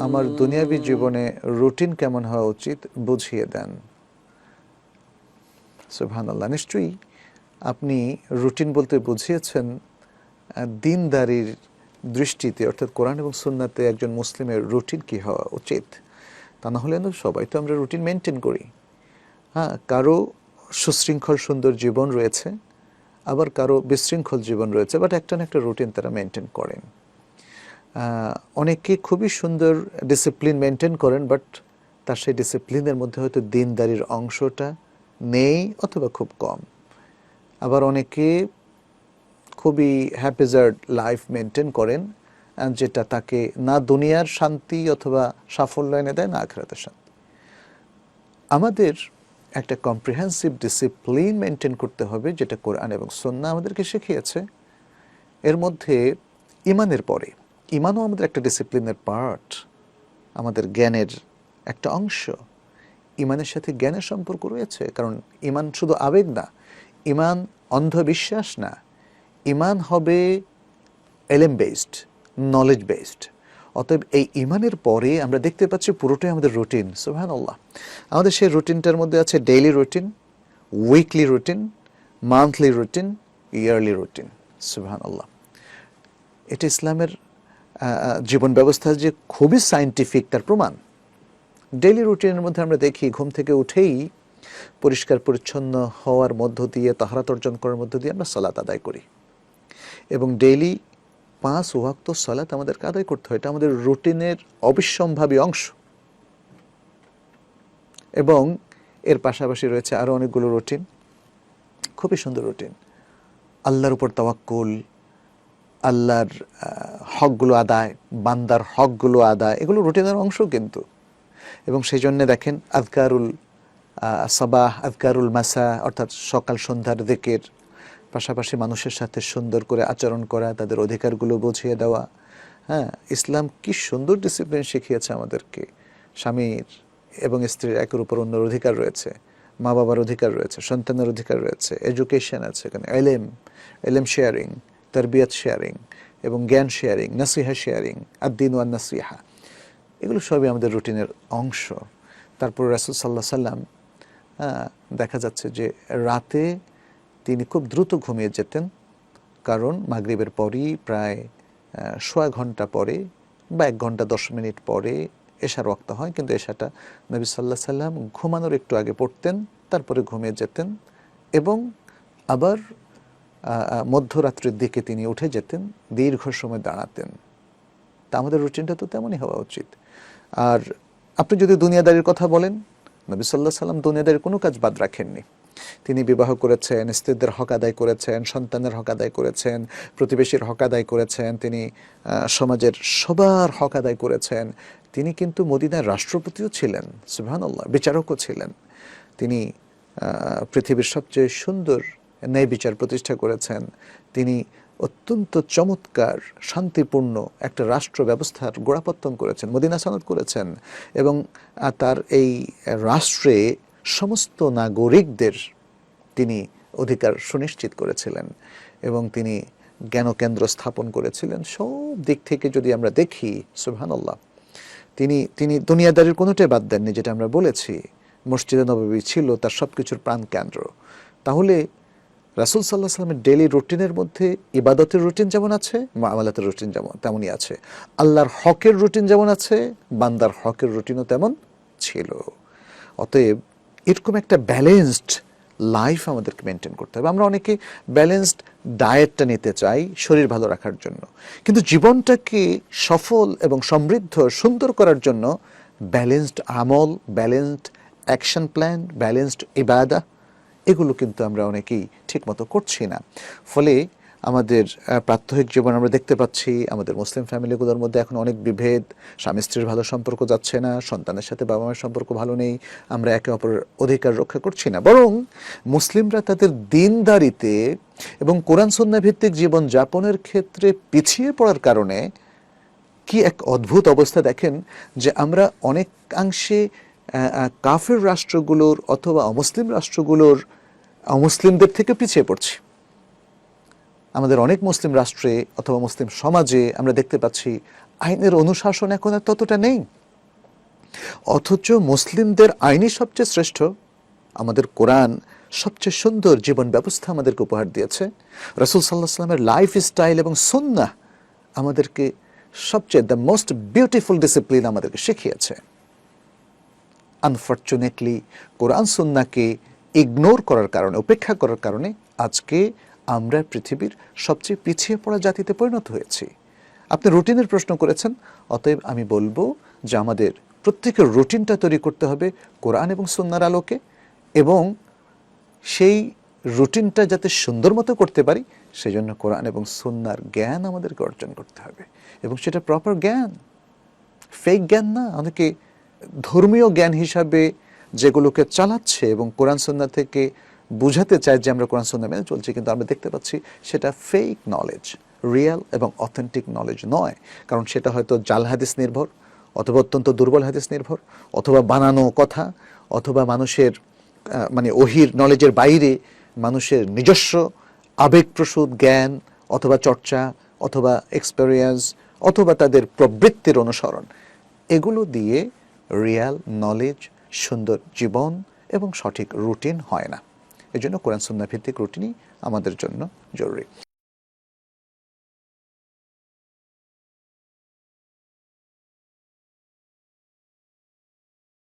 আমার দুনিয়াবী জীবনে রুটিন কেমন হওয়া উচিত বুঝিয়ে দেন। সুবহানাল্লাহ, নিশ্চয়ই আপনি রুটিন বলতে বুঝিয়েছেন দিনদারির দৃষ্টিতে, অর্থাৎ কোরআন এবং সুন্নাতে একজন মুসলিমের রুটিন কি হওয়া উচিত? তা না হলে সবাই তো আমরা রুটিন মেনটেন করি। হ্যাঁ কারও সুশৃঙ্খল সুন্দর জীবন রয়েছে, আবার কারও বিশৃঙ্খল জীবন রয়েছে বাট একটা না একটা রুটিন তারা মেনটেন করেন। অনেকে খুবই সুন্দর ডিসিপ্লিন মেনটেন করেন বাট তার সেই ডিসিপ্লিনের মধ্যে হয়তো দিনদারির অংশটা নেই অথবা খুব কম। আবার অনেকে খুবই হ্যাপিজার্ড লাইফ মেনটেন করেন যেটা তাকে না দুনিয়ার শান্তি অথবা সাফল্য এনে দেয়, না আখেরাতের শান্তি। আমাদের একটা কম্প্রিহেন্সিভ ডিসিপ্লিন মেনটেন করতে হবে, যেটা কোরআন এবং সন্না আমাদেরকে শিখিয়েছে। এর মধ্যে ইমানের পরে, ইমানও আমাদের একটা ডিসিপ্লিনের পার্ট আমাদের জ্ঞানের একটা অংশ। ইমানের সাথে জ্ঞানের সম্পর্ক রয়েছে, কারণ ইমান শুধু আবেগ না, ইমান অন্ধবিশ্বাস না, ইমান হবে এলেম বেসড নলেজ বেসড অতএব এই ইমানের পরে আমরা দেখতে পাচ্ছি পুরোটাই আমাদের রুটিন সুহান আল্লাহ আমাদের সেই রুটিনটার মধ্যে আছে daily routine, weekly routine, monthly routine, yearly routine সুহান আল্লাহ এটা ইসলামের জীবন ব্যবস্থা যে খুবই সাইন্টিফিক তার প্রমাণ। ডেইলি রুটিনের মধ্যে আমরা দেখি, ঘুম থেকে উঠেই পরিষ্কার পরিচ্ছন্ন হওয়ার মধ্য দিয়ে, তাহারাত অর্জন করার মধ্য দিয়ে আমরা সালাত আদায় করি। এবং ডেইলি পাঁচ ওয়াক্ত সলাত আমাদেরকে আদায় করতে হয়। এটা আমাদের রুটিনের অবিসম্ভাবী অংশ। এবং এর পাশাপাশি রয়েছে আরও অনেকগুলো রুটিন। খুবই সুন্দর রুটিন। আল্লাহর উপর তাওয়াক্কুল, আল্লাহর হকগুলো আদায়, বান্দার হকগুলো আদায়, এগুলো রুটিনের অংশ কিন্তু। এবং সেই জন্যে দেখেন আজকারুল সাবাহ, আজকারুল মাসা, অর্থাৎ সকাল সন্ধ্যার দিকের পাশাপাশি মানুষের সাথে সুন্দর করে আচরণ করা, তাদের অধিকারগুলো বুঝিয়ে দেওয়া। হ্যাঁ ইসলাম কি সুন্দর ডিসিপ্লিন শিখিয়েছে আমাদেরকে। স্বামীর এবং স্ত্রীর একের উপর অন্যর অধিকার রয়েছে, মা বাবার অধিকার রয়েছে, সন্তানের অধিকার রয়েছে এডুকেশন আছে এখানে, এলেম এলেম শেয়ারিং তরবিয়ত শেয়ারিং এবং জ্ঞান শেয়ারিং নাসিহা শেয়ারিং আদ্দিন ওয়ান নাসিহা। এগুলো সবই আমাদের রুটিনের অংশ। তারপর রাসুল সাল্লাহ সাল্লাম দেখা যাচ্ছে যে রাতে তিনি খুব দ্রুত ঘুমিয়ে যেতেন, কারণ মাগরিবের পরই প্রায় সোয়া ঘণ্টা পরে বা এক ঘণ্টা দশ মিনিট পরে এশার ওয়াক্ত হয়, কিন্তু এশাটা নবী সাল্লাহ সাল্লাম ঘুমানোর একটু আগে পড়তেন, তারপরে ঘুমিয়ে যেতেন এবং আবার মধ্যরাত্রির দিকে তিনি উঠে যেতেন, দীর্ঘ সময় দাঁড়াতেন। তা আমাদের রুটিনটা তো তেমনই হওয়া উচিত। আর আপনি যদি দুনিয়াদারির কথা বলেন, নবী সাল্লাহ সাল্লাম দুনিয়াদারির কোনো কাজ বাদ রাখেননি। তিনি বিবাহ করেছেন, স্ত্রীদের হক আদায় করেছেন, সন্তানের হক আদায় করেছেন, প্রতিবেশীর হক আদায় করেছেন, তিনি সমাজের সবার হক আদায় করেছেন। তিনি কিন্তু মদিনার রাষ্ট্রপতিও ছিলেন, সুবহানাল্লাহ, বিচারকও ছিলেন। তিনি পৃথিবীর সবচেয়ে সুন্দর ন্যায় বিচার প্রতিষ্ঠা করেছেন। তিনি অত্যন্ত চমৎকার, শান্তিপূর্ণ একটা রাষ্ট্র ব্যবস্থার গোড়াপত্তন করেছেন, মদিনা সনদ করেছেন এবং তার এই রাষ্ট্রে সমস্ত নাগরিকদের তিনি অধিকার সুনিশ্চিত করেছিলেন এবং তিনি জ্ঞানকেন্দ্র স্থাপন করেছিলেন। সব দিক থেকে যদি আমরা দেখি, সুবহানাল্লাহ, তিনি তিনি দুনিয়াদারির কোনোটাই বাদ দেননি, যেটা আমরা বলেছি। মসজিদে নবী ছিল, তার সব কিছুর প্রাণ কেন্দ্র তাহলে রাসুল সাল্লাহ সাল্লামের ডেলি রুটিনের মধ্যে ইবাদতের রুটিন যেমন আছে, মামালাতের রুটিন যেমন, তেমনই আছে। আল্লাহর হকের রুটিন যেমন আছে, বান্দার হকের রুটিনও তেমন ছিল। অতএব এরকম একটা ব্যালেন্সড লাইফ আমাদেরকে মেনটেন করতে হবে। আমরা অনেকে ব্যালেন্সড ডায়েটটা নিতে চাই শরীর ভালো রাখার জন্য। কিন্তু জীবনটাকে সফল এবং সমৃদ্ধ, সুন্দর করার জন্য ব্যালেন্সড আমল ব্যালেন্সড অ্যাকশন প্ল্যান ব্যালেন্সড ইবাদা এগুলো কিন্তু আমরা অনেকেই ঠিকমতো করছি না। ফলে আমাদের প্রাত্যহিক জীবন আমরা দেখতে পাচ্ছি, আমাদের মুসলিম ফ্যামিলিগুলোর মধ্যে এখন অনেক বিভেদ। স্বামী স্ত্রীর ভালো সম্পর্ক যাচ্ছে না, সন্তানের সাথে বাবা মায়ের সম্পর্ক ভালো নেই, আমরা একে অপরের অধিকার রক্ষা করছি না। বরং মুসলিমরা তাদের দিনদারিতে এবং কোরআন সন্না ভিত্তিক জীবন যাপনের ক্ষেত্রে পিছিয়ে পড়ার কারণে কি এক অদ্ভুত অবস্থা দেখেন যে আমরা অনেকাংশে কাফের রাষ্ট্রগুলোর অথবা অমুসলিম রাষ্ট্রগুলোর মুসলিমদের থেকে পিছিয়ে পড়ছি। আমাদের অনেক মুসলিম রাষ্ট্রে অথবা মুসলিম সমাজে আমরা দেখতে পাচ্ছি আইনের অনুশাসন এখন আর ততটা নেই। অথচ মুসলিমদের আইনই সবচেয়ে শ্রেষ্ঠ। আমাদের কোরআন সবচেয়ে সুন্দর জীবন ব্যবস্থা আমাদেরকে উপহার দিয়েছে। রসুল সাল্লাহ সাল্লামের লাইফ স্টাইল এবং সুন্না আমাদেরকে সবচেয়ে দ্য মোস্ট বিউটিফুল ডিসিপ্লিন আমাদেরকে শিখিয়েছে। আনফর্চুনেটলি কোরআন সুন্নাকে ইগনোর করার কারণে, উপেক্ষা করার কারণে আজকে আমরা পৃথিবীর সবচেয়ে পিছিয়ে পড়া জাতিতে পরিণত হয়েছি। আপনি রুটিনের প্রশ্ন করেছেন, অতএব আমি বলব যে আমাদের প্রত্যেকের রুটিনটা তৈরি করতে হবে কোরআন এবং সুন্নার আলোকে এবং সেই রুটিনটা যাতে সুন্দর মতো করতে পারি সেই জন্য কোরআন এবং সুন্নার জ্ঞান আমাদেরকে অর্জন করতে হবে। এবং সেটা প্রপার জ্ঞান। ফেক জ্ঞান না, অনেকে ধর্মীয় জ্ঞান হিসাবে যেগুলোকে চালাচ্ছে এবং কোরআন, সন্না থেকে বুঝাতে চায় যে আমরা কোরআন সন্না মেনে চলছি, কিন্তু আমরা দেখতে পাচ্ছি সেটা ফেক নলেজ রিয়েল এবং অথেন্টিক নলেজ নয়। কারণ সেটা হয়তো জাল হাদিস নির্ভর, অথবা অত্যন্ত দুর্বল হাদিস নির্ভর, অথবা বানানো কথা, অথবা মানুষের মানে ওহির নলেজের বাইরে মানুষের নিজস্ব আবেগপ্রসূত জ্ঞান, অথবা চর্চা, অথবা এক্সপেরিয়েন্স অথবা তাদের প্রবৃত্তির অনুসরণ। এগুলো দিয়ে রিয়াল নলেজ সুন্দর জীবন এবং সঠিক রুটিন হয় না। এজন্য কোরআন সুন্না ভিত্তিক রুটিনই আমাদের জন্য জরুরি।